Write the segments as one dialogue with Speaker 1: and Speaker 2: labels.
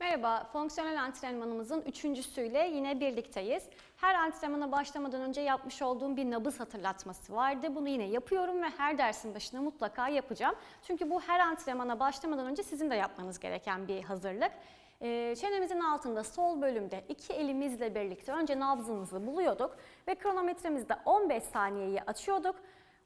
Speaker 1: Merhaba, fonksiyonel antrenmanımızın üçüncüsüyle yine birlikteyiz. Her antrenmana başlamadan önce yapmış olduğum bir nabız hatırlatması vardı. Bunu yine yapıyorum ve her dersin başında mutlaka yapacağım. Çünkü bu her antrenmana başlamadan önce sizin de yapmanız gereken bir hazırlık. Ee, çenemizin altında sol bölümde iki elimizle birlikte önce nabzımızı buluyorduk ve kronometremizde 15 saniyeyi açıyorduk.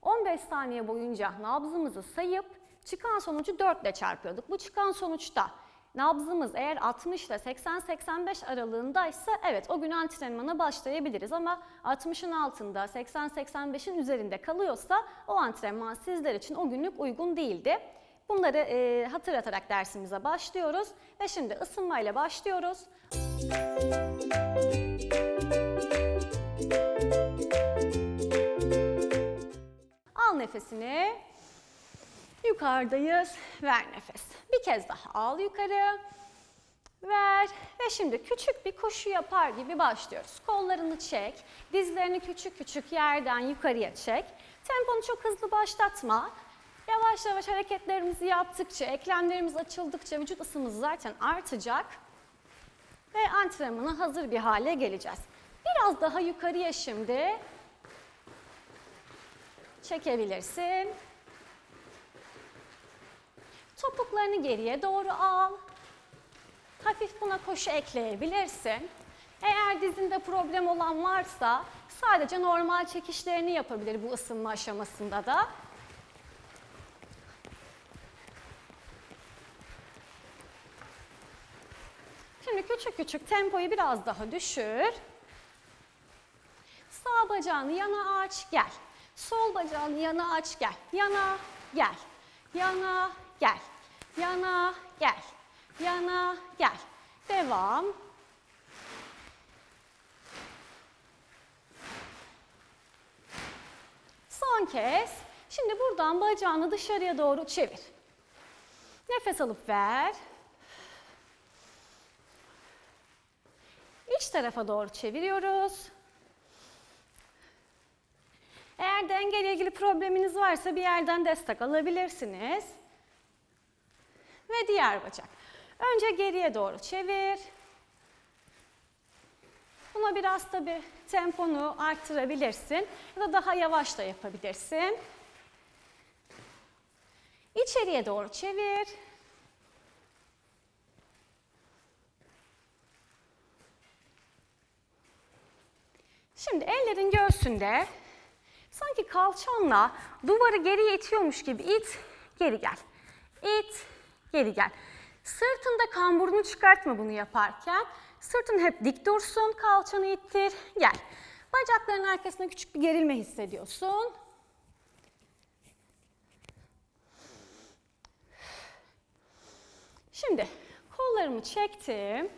Speaker 1: 15 saniye boyunca nabzımızı sayıp çıkan sonucu 4 ile çarpıyorduk. Bu çıkan sonuçta nabzımız eğer 60 ile 80-85 aralığındaysa evet o gün antrenmana başlayabiliriz ama 60'ın altında 80-85'in üzerinde kalıyorsa o antrenman sizler için o günlük uygun değildi. Bunları e, hatırlatarak dersimize başlıyoruz ve şimdi ısınmayla başlıyoruz. Al nefesini. Yukarıdayız. Ver nefes. Bir kez daha al yukarı. Ver ve şimdi küçük bir koşu yapar gibi başlıyoruz. Kollarını çek, dizlerini küçük küçük yerden yukarıya çek. Temponu çok hızlı başlatma. Yavaş yavaş hareketlerimizi yaptıkça, eklemlerimiz açıldıkça vücut ısımız zaten artacak. Ve antrenmana hazır bir hale geleceğiz. Biraz daha yukarıya şimdi çekebilirsin. Topuklarını geriye doğru al. Hafif buna koşu ekleyebilirsin. Eğer dizinde problem olan varsa sadece normal çekişlerini yapabilir bu ısınma aşamasında da. Şimdi küçük küçük tempoyu biraz daha düşür. Sağ bacağını yana aç, gel. Sol bacağını yana aç, gel. Yana, gel. Yana, gel. Yana, gel. Yana, gel. Devam. Son kez. Şimdi buradan bacağını dışarıya doğru çevir. Nefes alıp ver. İç tarafa doğru çeviriyoruz. Eğer dengeyle ilgili probleminiz varsa bir yerden destek alabilirsiniz. Ve diğer bacak. Önce geriye doğru çevir. Buna biraz tabi temponu arttırabilirsin ya da daha yavaş da yapabilirsin. İçeriye doğru çevir. Şimdi ellerin göğsünde sanki kalçanla duvarı geriye itiyormuş gibi it, geri gel. İt, geri gel. Sırtında kamburunu çıkartma bunu yaparken. Sırtın hep dik dursun, kalçanı ittir, gel. Bacakların arkasında küçük bir gerilme hissediyorsun. Şimdi kollarımı çektim.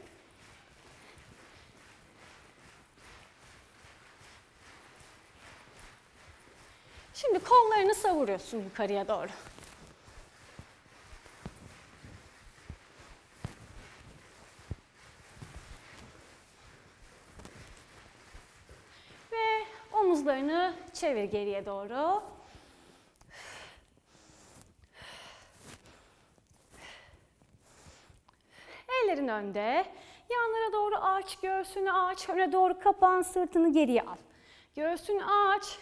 Speaker 1: Şimdi kollarını savuruyorsun yukarıya doğru. Ve omuzlarını çevir geriye doğru. Ellerin önde. Yanlara doğru aç, göğsünü aç, öne doğru kapan, sırtını geriye al. Göğsünü aç,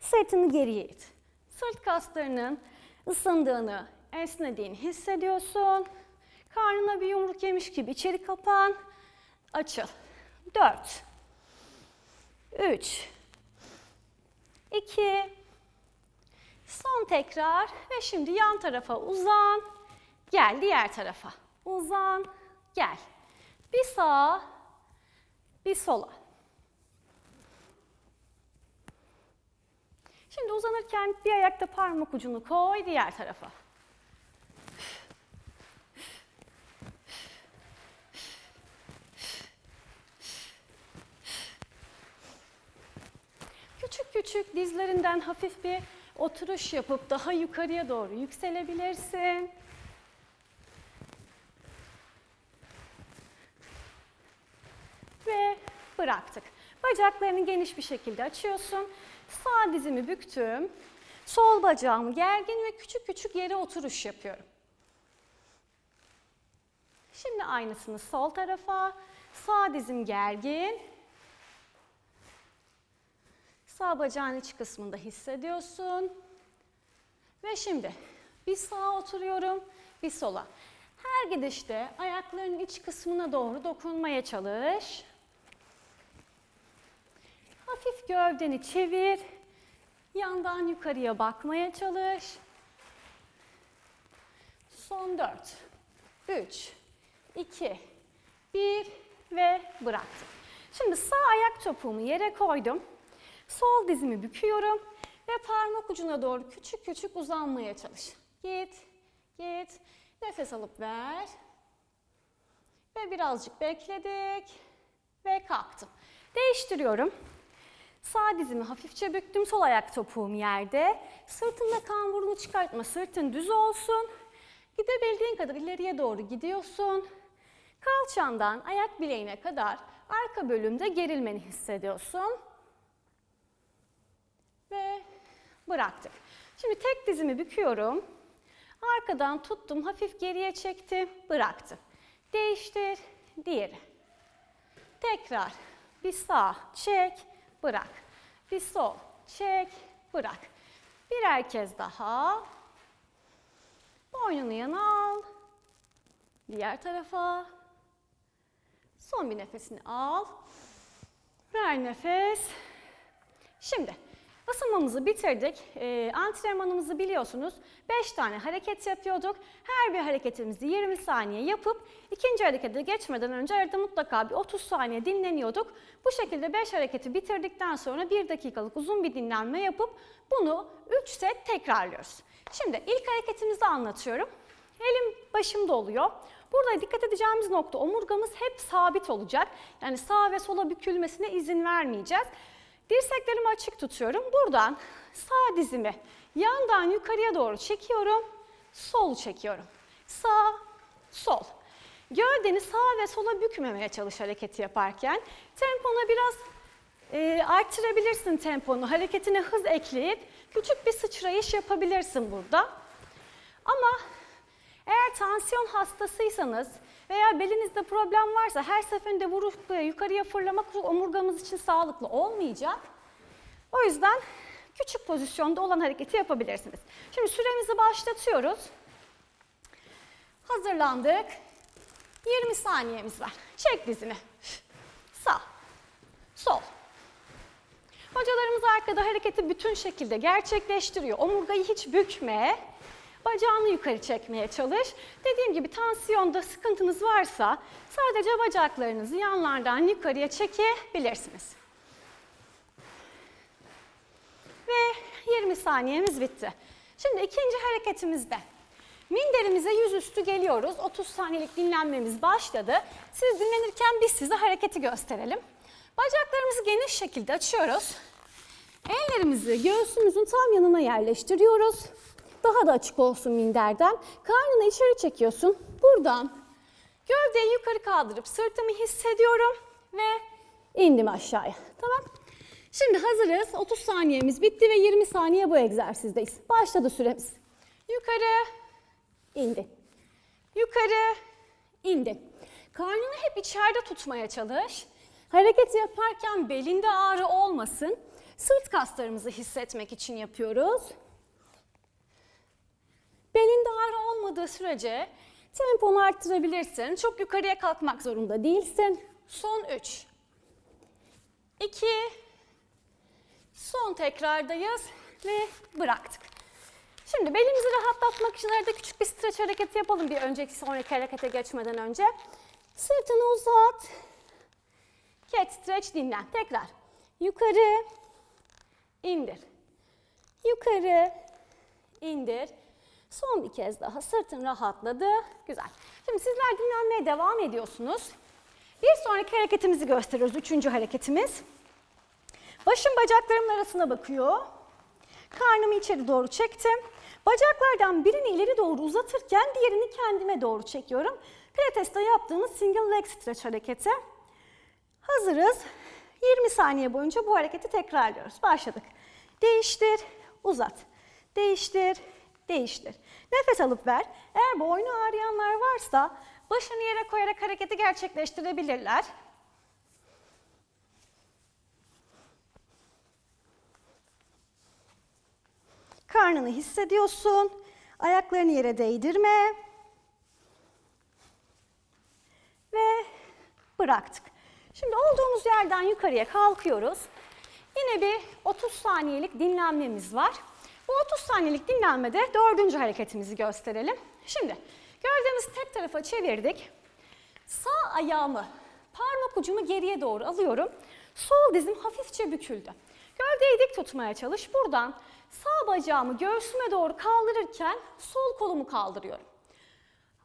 Speaker 1: sırtını geriye it. Sırt kaslarının ısındığını, esnediğini hissediyorsun. Karnına bir yumruk yemiş gibi içeri kapan, açıl. 4 3 2 Son tekrar ve şimdi yan tarafa uzan. Gel diğer tarafa. Uzan, gel. Bir sağa, bir sola. Şimdi uzanırken bir ayakta parmak ucunu koy diğer tarafa. Küçük küçük dizlerinden hafif bir oturuş yapıp daha yukarıya doğru yükselebilirsin. Ve bıraktık. Bacaklarını geniş bir şekilde açıyorsun. Sağ dizimi büktüm. Sol bacağım gergin ve küçük küçük yere oturuş yapıyorum. Şimdi aynısını sol tarafa. Sağ dizim gergin. Sağ bacağın iç kısmında hissediyorsun. Ve şimdi bir sağa oturuyorum, bir sola. Her gidişte ayakların iç kısmına doğru dokunmaya çalış. Hafif gövdeni çevir. Yandan yukarıya bakmaya çalış. Son 4, 3, 2, 1 ve bıraktım. Şimdi sağ ayak topuğumu yere koydum. Sol dizimi büküyorum ve parmak ucuna doğru küçük küçük uzanmaya çalış. Git, git. Nefes alıp ver. Ve birazcık bekledik ve kalktım. Değiştiriyorum. Sağ dizimi hafifçe büktüm, sol ayak topuğum yerde. Sırtında kamburunu çıkartma, sırtın düz olsun. Gidebildiğin kadar ileriye doğru gidiyorsun. Kalçandan ayak bileğine kadar arka bölümde gerilmeni hissediyorsun. Ve bıraktık. Şimdi tek dizimi büküyorum. Arkadan tuttum, hafif geriye çektim, bıraktım. Değiştir, diğeri. Tekrar bir sağ, çek, bırak. Bir sol, çek, bırak. Birer kez daha. Boynunu yana al. Diğer tarafa. Son bir nefesini al. Ver nefes. Şimdi ısınmamızı bitirdik. Ee, antrenmanımızı biliyorsunuz. 5 tane hareket yapıyorduk. Her bir hareketimizi 20 saniye yapıp ikinci harekete geçmeden önce arada mutlaka bir 30 saniye dinleniyorduk. Bu şekilde 5 hareketi bitirdikten sonra 1 dakikalık uzun bir dinlenme yapıp bunu 3 set tekrarlıyoruz. Şimdi ilk hareketimizi anlatıyorum. Elim başımda oluyor. Burada dikkat edeceğimiz nokta omurgamız hep sabit olacak. Yani sağa ve sola bükülmesine izin vermeyeceğiz. Dirseklerimi açık tutuyorum. Buradan sağ dizimi yandan yukarıya doğru çekiyorum. Sol çekiyorum. Sağ, sol. Gövdeni sağa ve sola bükmemeye çalış hareketi yaparken. Tempona biraz e, arttırabilirsin temponu. Hareketine hız ekleyip küçük bir sıçrayış yapabilirsin burada. Ama eğer tansiyon hastasıysanız veya belinizde problem varsa her seferinde vurup yukarıya fırlamak omurgamız için sağlıklı olmayacak. O yüzden küçük pozisyonda olan hareketi yapabilirsiniz. Şimdi süremizi başlatıyoruz. Hazırlandık. 20 saniyemiz var. Çek dizini. Sağ, sol. Hocalarımız arkada hareketi bütün şekilde gerçekleştiriyor. Omurgayı hiç bükme. Bacağını yukarı çekmeye çalış. Dediğim gibi tansiyonda sıkıntınız varsa sadece bacaklarınızı yanlardan yukarıya çekebilirsiniz. Ve 20 saniyemiz bitti. Şimdi ikinci hareketimizde minderimize yüzüstü geliyoruz. 30 saniyelik dinlenmemiz başladı. Siz dinlenirken biz size hareketi gösterelim. Bacaklarımızı geniş şekilde açıyoruz. Ellerimizi göğsümüzün tam yanına yerleştiriyoruz. Daha da açık olsun minderden. Karnını içeri çekiyorsun. Buradan gövdeyi yukarı kaldırıp sırtımı hissediyorum ve indim aşağıya. Tamam. Şimdi hazırız. 30 saniyemiz bitti ve 20 saniye bu egzersizdeyiz. Başladı süremiz. Yukarı, indi. Yukarı, indi. Karnını hep içeride tutmaya çalış. Hareketi yaparken belinde ağrı olmasın. Sırt kaslarımızı hissetmek için yapıyoruz. Belinde ağrı olmadığı sürece temponu arttırabilirsin. Çok yukarıya kalkmak zorunda değilsin. Son 3. 2. Son tekrardayız ve bıraktık. Şimdi belimizi rahatlatmak için arada küçük bir streç hareketi yapalım bir önceki sonraki harekete geçmeden önce. Sırtını uzat. Cat stretch dinlen. Tekrar. Yukarı. indir. Yukarı. indir. Son bir kez daha sırtın rahatladı. Güzel. Şimdi sizler dinlenmeye devam ediyorsunuz. Bir sonraki hareketimizi gösteriyoruz. Üçüncü hareketimiz. Başım bacaklarımın arasına bakıyor. Karnımı içeri doğru çektim. Bacaklardan birini ileri doğru uzatırken diğerini kendime doğru çekiyorum. Pilates'te yaptığımız single leg stretch hareketi. Hazırız. 20 saniye boyunca bu hareketi tekrarlıyoruz. Başladık. Değiştir, uzat. Değiştir, değiştir. Nefes alıp ver. Eğer boynu ağrıyanlar varsa Başını yere koyarak hareketi gerçekleştirebilirler. Karnını hissediyorsun. Ayaklarını yere değdirme. Ve bıraktık. Şimdi olduğumuz yerden yukarıya kalkıyoruz. Yine bir 30 saniyelik dinlenmemiz var. Bu 30 saniyelik dinlenmede dördüncü hareketimizi gösterelim. Şimdi gövdemizi tek tarafa çevirdik. Sağ ayağımı, parmak ucumu geriye doğru alıyorum. Sol dizim hafifçe büküldü. Gövdeyi dik tutmaya çalış. Buradan sağ bacağımı göğsüme doğru kaldırırken sol kolumu kaldırıyorum.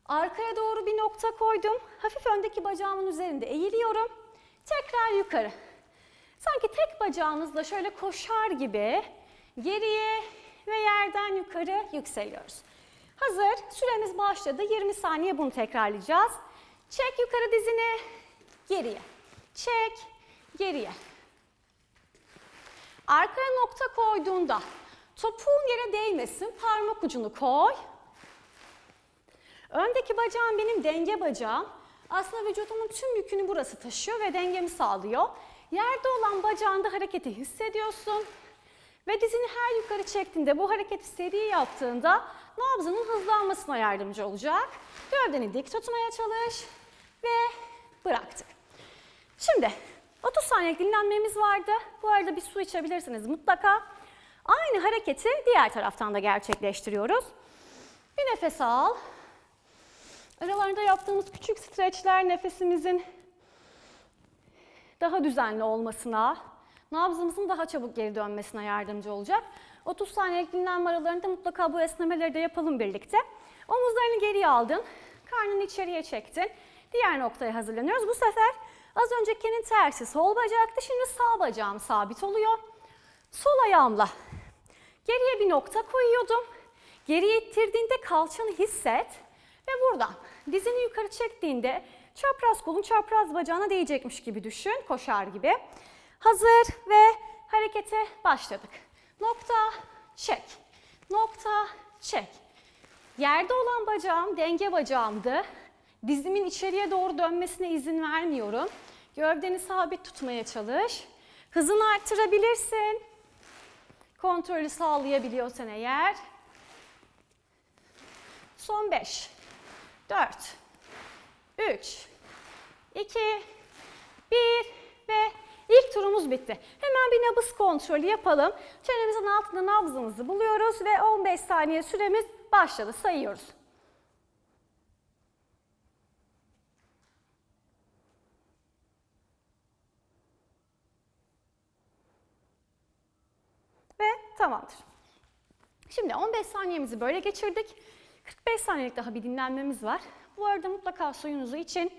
Speaker 1: Arkaya doğru bir nokta koydum. Hafif öndeki bacağımın üzerinde eğiliyorum. Tekrar yukarı. Sanki tek bacağınızla şöyle koşar gibi geriye ve yerden yukarı yükseliyoruz. Hazır. Süremiz başladı. 20 saniye bunu tekrarlayacağız. Çek yukarı dizini. Geriye. Çek. Geriye. Arkaya nokta koyduğunda topuğun yere değmesin. Parmak ucunu koy. Öndeki bacağım benim denge bacağım. Aslında vücudumun tüm yükünü burası taşıyor ve dengemi sağlıyor. Yerde olan bacağında hareketi hissediyorsun. Ve dizini her yukarı çektiğinde bu hareketi seri yaptığında nabzının hızlanmasına yardımcı olacak. Gövdeni dik tutmaya çalış ve bıraktık. Şimdi 30 saniyelik dinlenmemiz vardı. Bu arada bir su içebilirsiniz mutlaka. Aynı hareketi diğer taraftan da gerçekleştiriyoruz. Bir nefes al. Aralarında yaptığımız küçük streçler nefesimizin daha düzenli olmasına, nabzımızın daha çabuk geri dönmesine yardımcı olacak. 30 saniyelik dinlenme aralarında mutlaka bu esnemeleri de yapalım birlikte. Omuzlarını geriye aldın, karnını içeriye çektin. Diğer noktaya hazırlanıyoruz. Bu sefer az öncekinin tersi sol bacaktı, şimdi sağ bacağım sabit oluyor. Sol ayağımla geriye bir nokta koyuyordum. Geriye ittirdiğinde kalçanı hisset ve buradan dizini yukarı çektiğinde çapraz kolun çapraz bacağına değecekmiş gibi düşün, koşar gibi. Hazır ve harekete başladık. Nokta, çek. Nokta, çek. Yerde olan bacağım denge bacağımdı. Dizimin içeriye doğru dönmesine izin vermiyorum. Gövdeni sabit tutmaya çalış. Hızını arttırabilirsin. Kontrolü sağlayabiliyorsan eğer. Son 5, 4, 3, 2, 1 ve ilk turumuz bitti. Hemen bir nabız kontrolü yapalım. Çenemizin altında nabzımızı buluyoruz ve 15 saniye süremiz başladı. Sayıyoruz. Ve tamamdır. Şimdi 15 saniyemizi böyle geçirdik. 45 saniyelik daha bir dinlenmemiz var. Bu arada mutlaka suyunuzu için.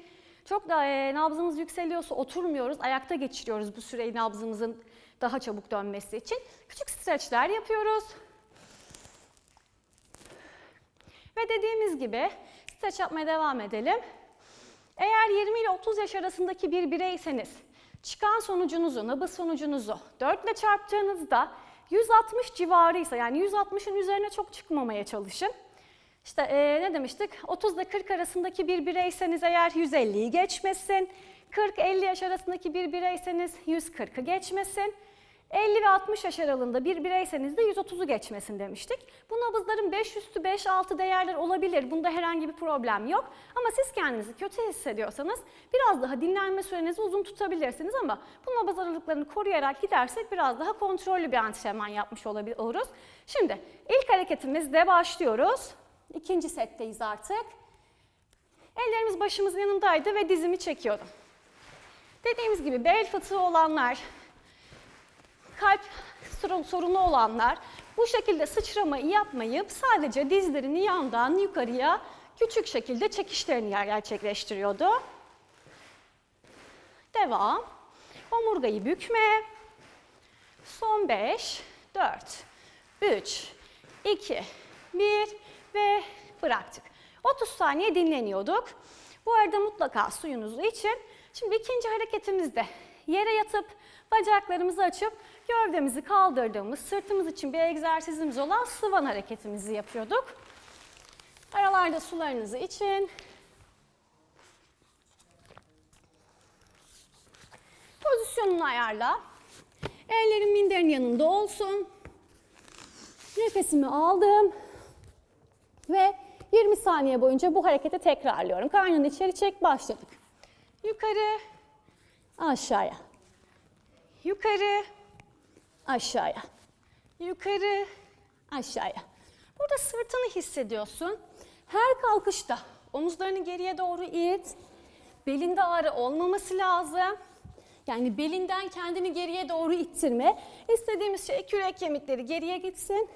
Speaker 1: Çok da e, nabzımız yükseliyorsa oturmuyoruz, ayakta geçiriyoruz bu süreyi nabzımızın daha çabuk dönmesi için. Küçük streçler yapıyoruz. Ve dediğimiz gibi streç yapmaya devam edelim. Eğer 20 ile 30 yaş arasındaki bir bireyseniz çıkan sonucunuzu, nabız sonucunuzu 4 ile çarptığınızda 160 civarıysa yani 160'ın üzerine çok çıkmamaya çalışın. İşte e, ne demiştik? 30 ile 40 arasındaki bir bireyseniz eğer 150'yi geçmesin. 40-50 yaş arasındaki bir bireyseniz 140'ı geçmesin. 50 ve 60 yaş aralığında bir bireyseniz de 130'u geçmesin demiştik. Bu nabızların 5 üstü 5 altı değerler olabilir. Bunda herhangi bir problem yok. Ama siz kendinizi kötü hissediyorsanız biraz daha dinlenme sürenizi uzun tutabilirsiniz ama bu nabız aralıklarını koruyarak gidersek biraz daha kontrollü bir antrenman yapmış olabiliriz. Şimdi ilk hareketimizde başlıyoruz. İkinci setteyiz artık. Ellerimiz başımızın yanındaydı ve dizimi çekiyordum. Dediğimiz gibi bel fıtığı olanlar, kalp sorunu olanlar bu şekilde sıçramayı yapmayıp sadece dizlerini yandan yukarıya küçük şekilde çekişlerini gerçekleştiriyordu. Devam. Omurgayı bükme. Son 5, 4, 3, 2, 1 ve bıraktık. 30 saniye dinleniyorduk. Bu arada mutlaka suyunuzu için. Şimdi ikinci hareketimizde yere yatıp bacaklarımızı açıp gövdemizi kaldırdığımız sırtımız için bir egzersizimiz olan sıvan hareketimizi yapıyorduk. Aralarda sularınızı için. Pozisyonunu ayarla. Ellerim minderin yanında olsun. Nefesimi aldım. Ve 20 saniye boyunca bu hareketi tekrarlıyorum. Karnını içeri çek, başladık. Yukarı, aşağıya. Yukarı, aşağıya. Yukarı, aşağıya. Burada sırtını hissediyorsun. Her kalkışta omuzlarını geriye doğru it. Belinde ağrı olmaması lazım. Yani belinden kendini geriye doğru ittirme. İstediğimiz şey kürek kemikleri geriye gitsin.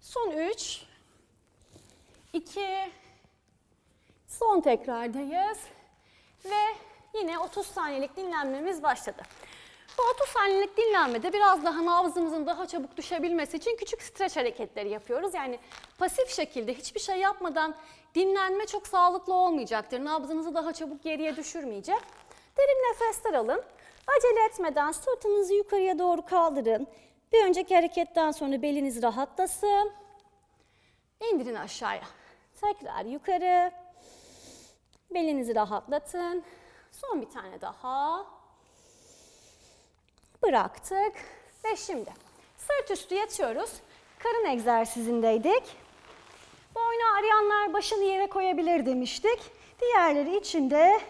Speaker 1: Son 3, 2, son tekrardayız. Ve yine 30 saniyelik dinlenmemiz başladı. Bu 30 saniyelik dinlenmede biraz daha nabzımızın daha çabuk düşebilmesi için küçük streç hareketleri yapıyoruz. Yani pasif şekilde hiçbir şey yapmadan dinlenme çok sağlıklı olmayacaktır. Nabzınızı daha çabuk geriye düşürmeyecek. Derin nefesler alın. Acele etmeden sırtınızı yukarıya doğru kaldırın. Bir önceki hareketten sonra beliniz rahatlasın. İndirin aşağıya. Tekrar yukarı. Belinizi rahatlatın. Son bir tane daha. Bıraktık. Ve şimdi sırt üstü yatıyoruz. Karın egzersizindeydik. Boynu ağrıyanlar başını yere koyabilir demiştik. Diğerleri içinde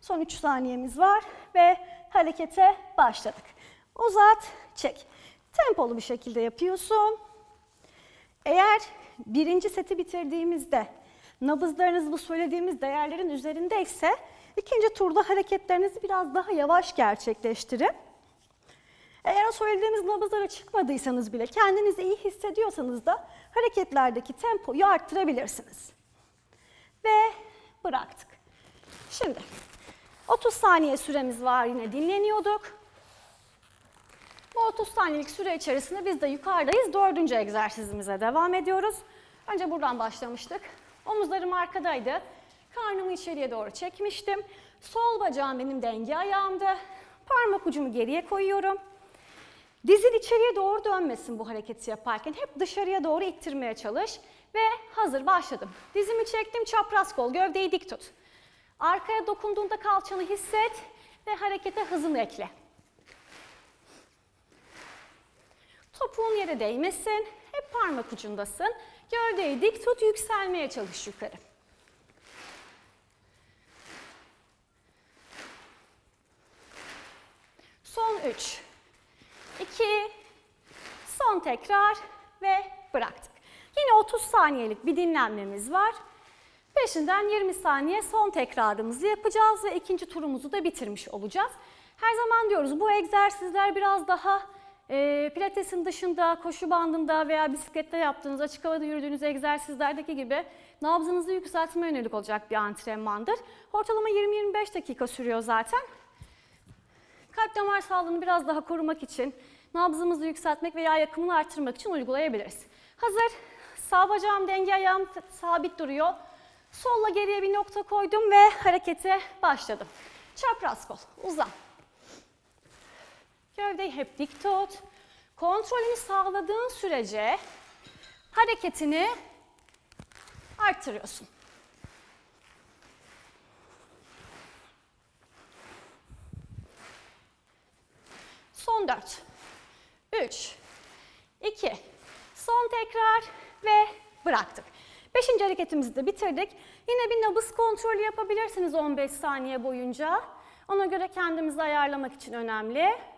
Speaker 1: son 3 saniyemiz var ve harekete başladık. Uzat, çek. Tempolu bir şekilde yapıyorsun. Eğer birinci seti bitirdiğimizde nabızlarınız bu söylediğimiz değerlerin üzerindeyse ikinci turda hareketlerinizi biraz daha yavaş gerçekleştirin. Eğer o söylediğimiz nabızlara çıkmadıysanız bile kendinizi iyi hissediyorsanız da hareketlerdeki tempoyu arttırabilirsiniz. Ve bıraktık. Şimdi 30 saniye süremiz var yine dinleniyorduk. Bu 30 saniyelik süre içerisinde biz de yukarıdayız. Dördüncü egzersizimize devam ediyoruz. Önce buradan başlamıştık. Omuzlarım arkadaydı. Karnımı içeriye doğru çekmiştim. Sol bacağım benim denge ayağımda. Parmak ucumu geriye koyuyorum. Dizin içeriye doğru dönmesin bu hareketi yaparken. Hep dışarıya doğru ittirmeye çalış. Ve hazır başladım. Dizimi çektim çapraz kol, gövdeyi dik tut. Arkaya dokunduğunda kalçanı hisset ve harekete hızını ekle. Topuğun yere değmesin. Hep parmak ucundasın. Gövdeyi dik tut, yükselmeye çalış yukarı. Son 3. 2. Son tekrar ve bıraktık. Yine 30 saniyelik bir dinlenmemiz var. Peşinden 20 saniye son tekrarımızı yapacağız ve ikinci turumuzu da bitirmiş olacağız. Her zaman diyoruz bu egzersizler biraz daha e, pilatesin dışında, koşu bandında veya bisiklette yaptığınız, açık havada yürüdüğünüz egzersizlerdeki gibi nabzınızı yükseltmeye yönelik olacak bir antrenmandır. Ortalama 20-25 dakika sürüyor zaten. Kalp damar sağlığını biraz daha korumak için, nabzımızı yükseltmek veya yakımını arttırmak için uygulayabiliriz. Hazır, sağ bacağım denge ayağım sabit duruyor. Solla geriye bir nokta koydum ve harekete başladım. Çapraz kol, uzan. Gövdeyi hep dik tut. Kontrolünü sağladığın sürece hareketini arttırıyorsun. Son 4, 3, 2, son tekrar ve bıraktık. Beşinci hareketimizi de bitirdik. Yine bir nabız kontrolü yapabilirsiniz 15 saniye boyunca. Ona göre kendimizi ayarlamak için önemli.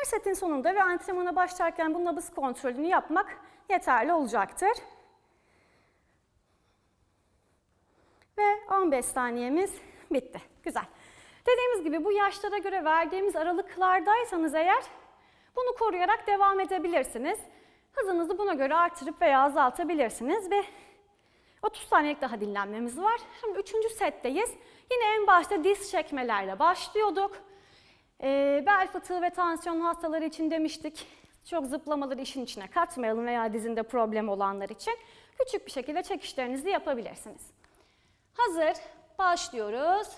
Speaker 1: Her setin sonunda ve antrenmana başlarken bu nabız kontrolünü yapmak yeterli olacaktır. Ve 15 saniyemiz bitti. Güzel. Dediğimiz gibi bu yaşlara göre verdiğimiz aralıklardaysanız eğer bunu koruyarak devam edebilirsiniz. Hızınızı buna göre artırıp veya azaltabilirsiniz ve 30 saniyelik daha dinlenmemiz var. Şimdi üçüncü setteyiz. Yine en başta diz çekmelerle başlıyorduk. Ee, bel fıtığı ve tansiyon hastaları için demiştik. Çok zıplamaları işin içine katmayalım veya dizinde problem olanlar için. Küçük bir şekilde çekişlerinizi yapabilirsiniz. Hazır, başlıyoruz.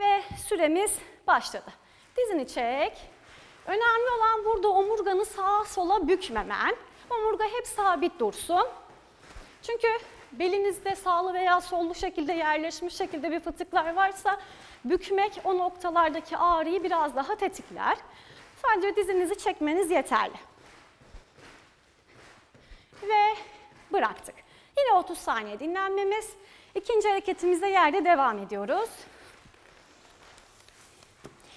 Speaker 1: Ve süremiz başladı. Dizini çek. Önemli olan burada omurganı sağa sola bükmemen. Omurga hep sabit dursun. Çünkü belinizde sağlı veya sollu şekilde yerleşmiş şekilde bir fıtıklar varsa bükmek o noktalardaki ağrıyı biraz daha tetikler. Sadece dizinizi çekmeniz yeterli. Ve bıraktık. Yine 30 saniye dinlenmemiz. İkinci hareketimizde yerde devam ediyoruz.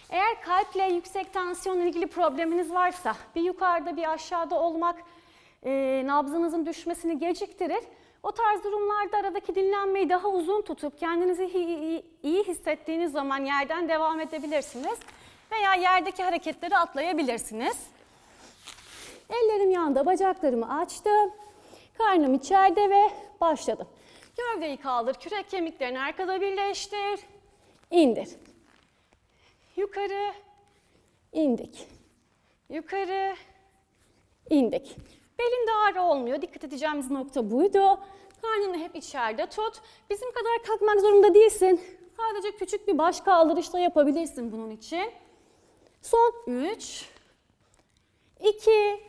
Speaker 1: Eğer kalple yüksek tansiyonla ilgili probleminiz varsa bir yukarıda bir aşağıda olmak e, nabzınızın düşmesini geciktirir. O tarz durumlarda aradaki dinlenmeyi daha uzun tutup kendinizi iyi, hissettiğiniz zaman yerden devam edebilirsiniz. Veya yerdeki hareketleri atlayabilirsiniz. Ellerim yanda, bacaklarımı açtım. Karnım içeride ve başladım. Gövdeyi kaldır, kürek kemiklerini arkada birleştir. İndir. Yukarı, indik. Yukarı, indik. Belinde ağrı olmuyor. Dikkat edeceğimiz nokta buydu. Karnını hep içeride tut. Bizim kadar kalkmak zorunda değilsin. Sadece küçük bir baş kaldırışla yapabilirsin bunun için. Son 3, 2,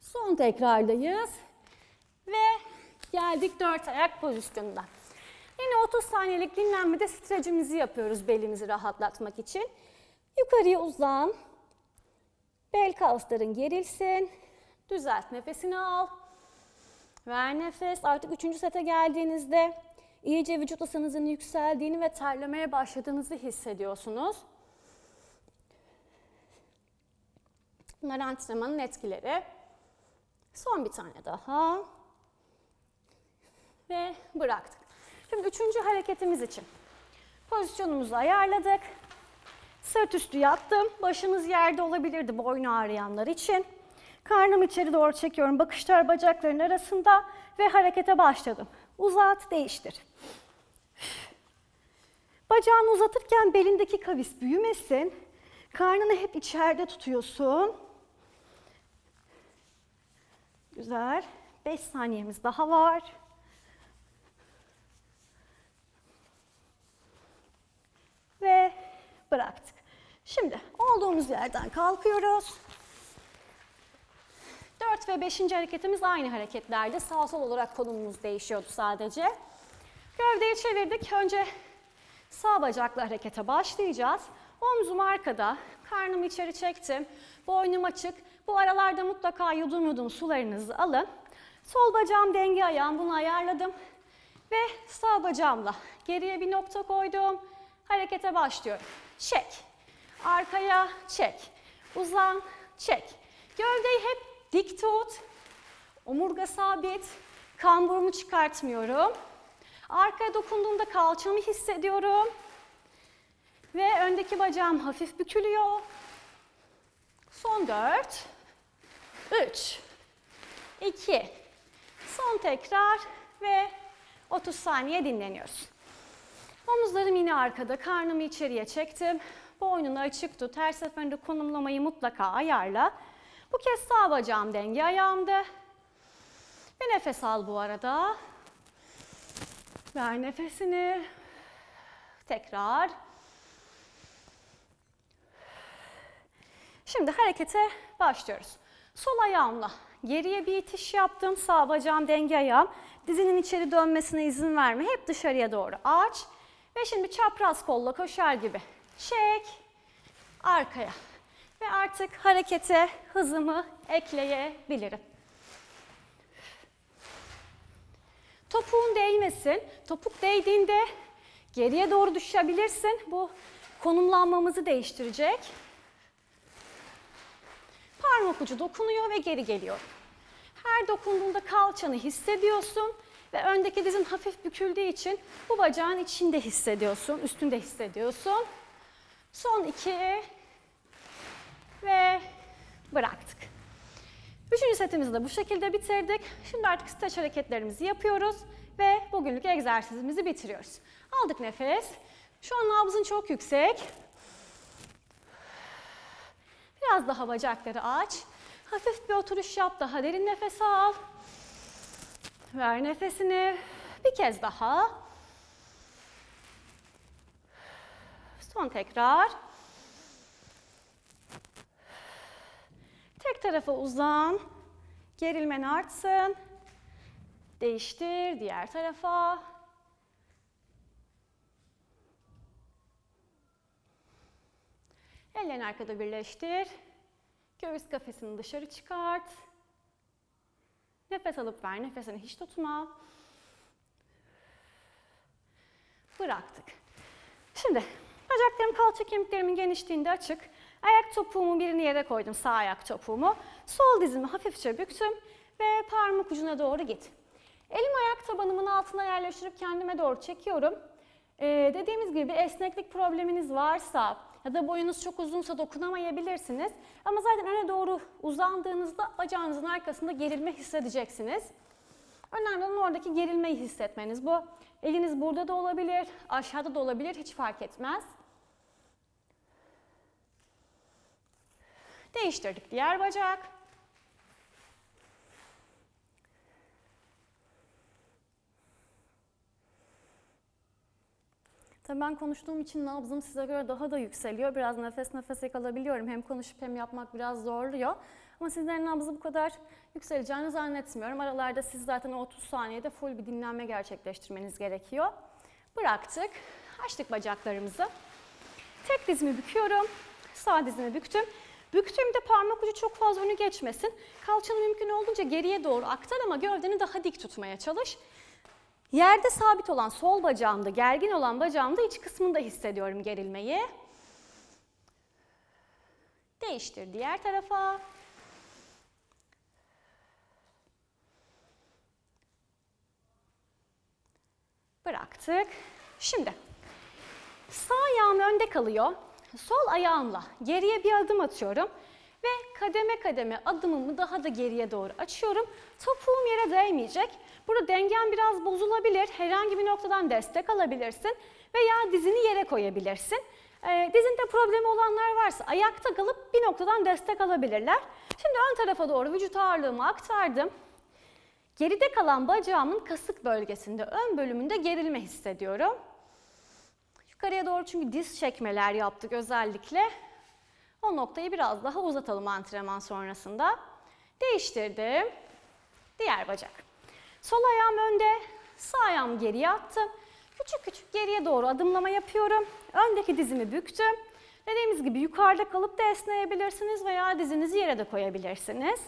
Speaker 1: son tekrardayız. Ve geldik dört ayak pozisyonuna. Yine 30 saniyelik dinlenmede strecimizi yapıyoruz belimizi rahatlatmak için. Yukarıya uzan. Bel kasların gerilsin. Düzelt nefesini al. Ver nefes. Artık üçüncü sete geldiğinizde iyice vücut ısınızın yükseldiğini ve terlemeye başladığınızı hissediyorsunuz. Bunlar antrenmanın etkileri. Son bir tane daha. Ve bıraktık. Şimdi üçüncü hareketimiz için pozisyonumuzu ayarladık. Sırt üstü yattım. Başınız yerde olabilirdi boynu ağrıyanlar için. Karnımı içeri doğru çekiyorum. Bakışlar bacakların arasında ve harekete başladım. Uzat, değiştir. Bacağını uzatırken belindeki kavis büyümesin. Karnını hep içeride tutuyorsun. Güzel. 5 saniyemiz daha var. Ve bıraktık. Şimdi olduğumuz yerden kalkıyoruz. 4 ve 5. hareketimiz aynı hareketlerde. Sağ sol olarak konumumuz değişiyordu sadece. Gövdeyi çevirdik. Önce sağ bacakla harekete başlayacağız. Omzum arkada, karnımı içeri çektim. Boynum açık. Bu aralarda mutlaka yudum yudum sularınızı alın. Sol bacağım denge ayağım. Bunu ayarladım. Ve sağ bacağımla geriye bir nokta koydum. Harekete başlıyorum. Çek. Arkaya çek. Uzan, çek. Gövdeyi hep dik tut. Omurga sabit. Kamburumu çıkartmıyorum. Arkaya dokunduğumda kalçamı hissediyorum. Ve öndeki bacağım hafif bükülüyor. Son 4. 3. 2. Son tekrar ve 30 saniye dinleniyoruz. Omuzlarım yine arkada, karnımı içeriye çektim. Boynunu açık tut. Her seferinde konumlamayı mutlaka ayarla. Bu kez sağ bacağım denge ayağımda. Ve nefes al bu arada. Ver nefesini. Tekrar. Şimdi harekete başlıyoruz. Sol ayağımla geriye bir itiş yaptım. Sağ bacağım denge ayağım. Dizinin içeri dönmesine izin verme. Hep dışarıya doğru aç. Ve şimdi çapraz kolla koşar gibi. Çek. Arkaya. Ve artık harekete hızımı ekleyebilirim. Topuğun değmesin. Topuk değdiğinde geriye doğru düşebilirsin. Bu konumlanmamızı değiştirecek. Parmak ucu dokunuyor ve geri geliyor. Her dokunduğunda kalçanı hissediyorsun ve öndeki dizin hafif büküldüğü için bu bacağın içinde hissediyorsun, üstünde hissediyorsun. Son iki ve bıraktık. Üçüncü setimizi de bu şekilde bitirdik. Şimdi artık streç hareketlerimizi yapıyoruz ve bugünlük egzersizimizi bitiriyoruz. Aldık nefes. Şu an nabzın çok yüksek. Biraz daha bacakları aç. Hafif bir oturuş yap. Daha derin nefes al. Ver nefesini. Bir kez daha. Son tekrar. Tek tarafa uzan. Gerilmen artsın. Değiştir diğer tarafa. Ellerini arkada birleştir. Göğüs kafesini dışarı çıkart. Nefes alıp ver. Nefesini hiç tutma. Bıraktık. Şimdi bacaklarım kalça kemiklerimin genişliğinde açık. Ayak topuğumu birini yere koydum. Sağ ayak topuğumu. Sol dizimi hafifçe büktüm ve parmak ucuna doğru git. Elim ayak tabanımın altına yerleştirip kendime doğru çekiyorum. Ee, dediğimiz gibi esneklik probleminiz varsa ya da boyunuz çok uzunsa dokunamayabilirsiniz. Ama zaten öne doğru uzandığınızda bacağınızın arkasında gerilme hissedeceksiniz. Önemli olan oradaki gerilmeyi hissetmeniz. Bu eliniz burada da olabilir, aşağıda da olabilir hiç fark etmez. Değiştirdik diğer bacak. Tabii ben konuştuğum için nabzım size göre daha da yükseliyor. Biraz nefes nefese kalabiliyorum. Hem konuşup hem yapmak biraz zorluyor. Ama sizlerin nabzı bu kadar yükseleceğini zannetmiyorum. Aralarda siz zaten o 30 saniyede full bir dinlenme gerçekleştirmeniz gerekiyor. Bıraktık. Açtık bacaklarımızı. Tek dizimi büküyorum. Sağ dizimi büktüm. Büktüğümde parmak ucu çok fazla önü geçmesin. Kalçanı mümkün olduğunca geriye doğru aktar ama gövdeni daha dik tutmaya çalış. Yerde sabit olan sol bacağımda, gergin olan bacağımda iç kısmında hissediyorum gerilmeyi. Değiştir diğer tarafa. Bıraktık. Şimdi sağ ayağım önde kalıyor. Sol ayağımla geriye bir adım atıyorum ve kademe kademe adımımı daha da geriye doğru açıyorum. Topuğum yere değmeyecek. Burada dengen biraz bozulabilir. Herhangi bir noktadan destek alabilirsin veya dizini yere koyabilirsin. Ee, dizinde problemi olanlar varsa ayakta kalıp bir noktadan destek alabilirler. Şimdi ön tarafa doğru vücut ağırlığımı aktardım. Geride kalan bacağımın kasık bölgesinde, ön bölümünde gerilme hissediyorum. Yukarıya doğru çünkü diz çekmeler yaptık özellikle. O noktayı biraz daha uzatalım antrenman sonrasında. Değiştirdim. Diğer bacak. Sol ayağım önde, sağ ayağımı geriye attım. Küçük küçük geriye doğru adımlama yapıyorum. Öndeki dizimi büktüm. Dediğimiz gibi yukarıda kalıp da esneyebilirsiniz veya dizinizi yere de koyabilirsiniz.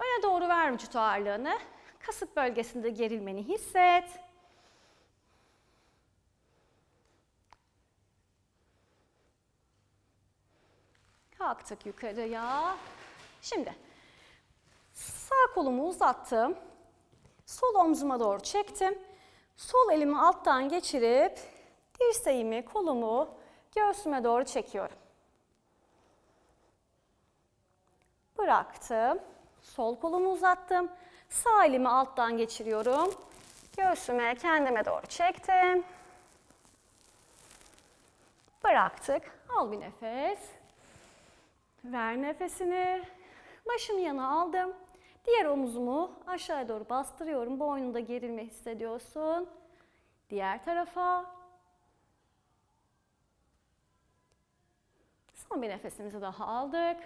Speaker 1: Öne doğru ver vücut ağırlığını. Kasık bölgesinde gerilmeni hisset. Kalktık yukarıya. Şimdi sağ kolumu uzattım. Sol omzuma doğru çektim. Sol elimi alttan geçirip dirseğimi, kolumu göğsüme doğru çekiyorum. Bıraktım. Sol kolumu uzattım. Sağ elimi alttan geçiriyorum. Göğsüme, kendime doğru çektim. Bıraktık. Al bir nefes. Ver nefesini. Başımı yana aldım. Diğer omuzumu aşağıya doğru bastırıyorum. Boynunda gerilme hissediyorsun. Diğer tarafa. Son bir nefesimizi daha aldık.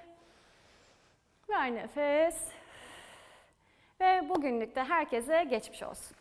Speaker 1: Ver nefes. Ve bugünlük de herkese geçmiş olsun.